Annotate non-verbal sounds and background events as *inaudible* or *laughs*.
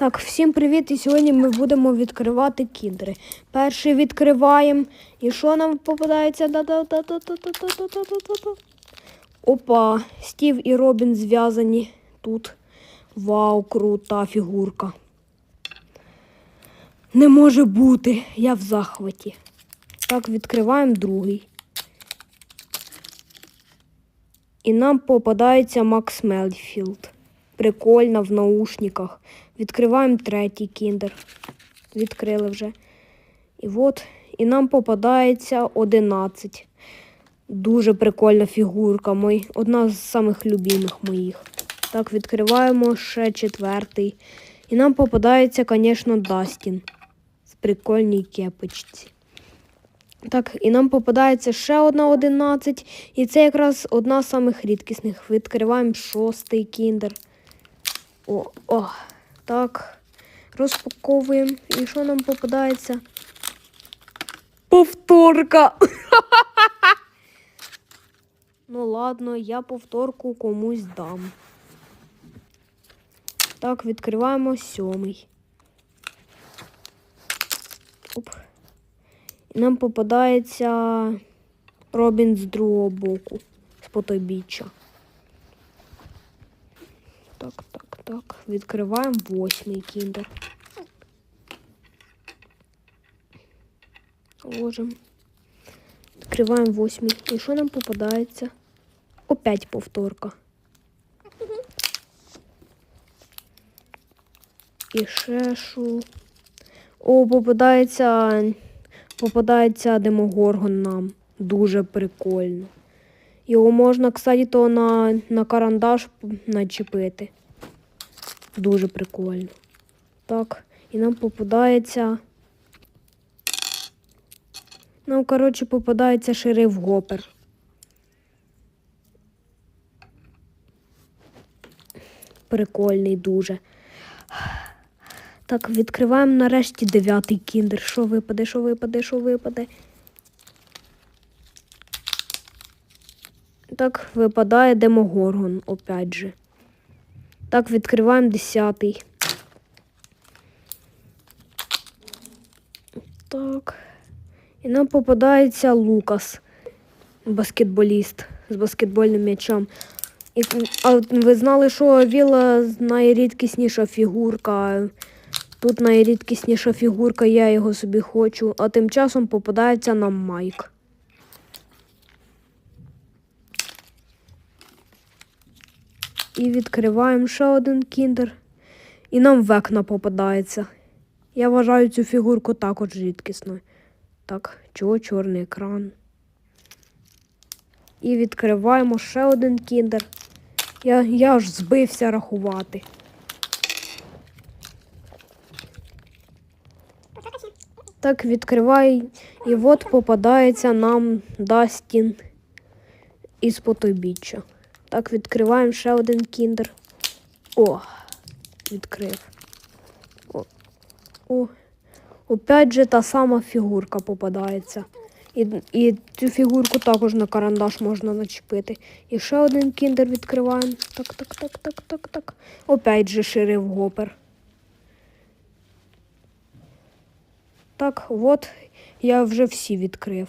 Так, всім привіт! І сьогодні ми будемо відкривати кіндри. Перший відкриваємо. І що нам попадається? Опа, Стів і Робін зв'язані тут. Вау, крута фігурка. Не може бути, я в захваті. Так, відкриваємо другий. І нам попадається Макс Мельфілд. Прикольно в наушниках. Відкриваємо третій кіндер. Відкрили вже. І от, і нам попадається 11. Дуже прикольна фігурка. Мой, одна з самих любимих моїх. Так, відкриваємо ще четвертий. І нам попадається, звісно, Дастін. В прикольній кепочці. Так, і нам попадається ще одна 11. І це якраз одна з самих рідкісних. Відкриваємо шостий кіндер. О, о, так. Розпаковуємо. І що нам попадається? Повторка. *laughs* ну ладно, я повторку комусь дам. Так, відкриваємо сьомий. Оп. І нам попадається Робін з другого боку, з потобіччя. Так. Відкриваємо восьмий кіндер. Ложимо. Відкриваємо восьмий. І що нам попадається? Опять повторка. І що? О, попадається. Попадається демогоргон нам. Дуже прикольно. Його можна, кстати, то на, на карандаш начепити. Дуже прикольно. Так, і нам попадається. Нам, коротше, попадається шериф Гопер. Прикольний дуже. Так, відкриваємо нарешті дев'ятий кіндер. Що випаде, що випаде, що випаде. Так, випадає Демогоргон, опять же. Так, відкриваємо десятий. Так. І нам попадається Лукас, баскетболіст з баскетбольним м'ячем. І, а ви знали, що Віла найрідкісніша фігурка. Тут найрідкісніша фігурка, я його собі хочу, а тим часом попадається нам Майк. І відкриваємо ще один кіндер. І нам векна попадається. Я вважаю цю фігурку також рідкісною. Так, чого чорний екран. І відкриваємо ще один кіндер. Я, я аж збився рахувати. Так, відкривай. І от попадається нам Дастін із потобіччя. Так, відкриваємо ще один кіндер. О, відкрив. О, о. Опять же та сама фігурка попадається. І, і цю фігурку також на карандаш можна начепити. І ще один кіндер відкриваємо. Так, так, так, так, так, так. Опять же шериф Гопер. Так, от я вже всі відкрив.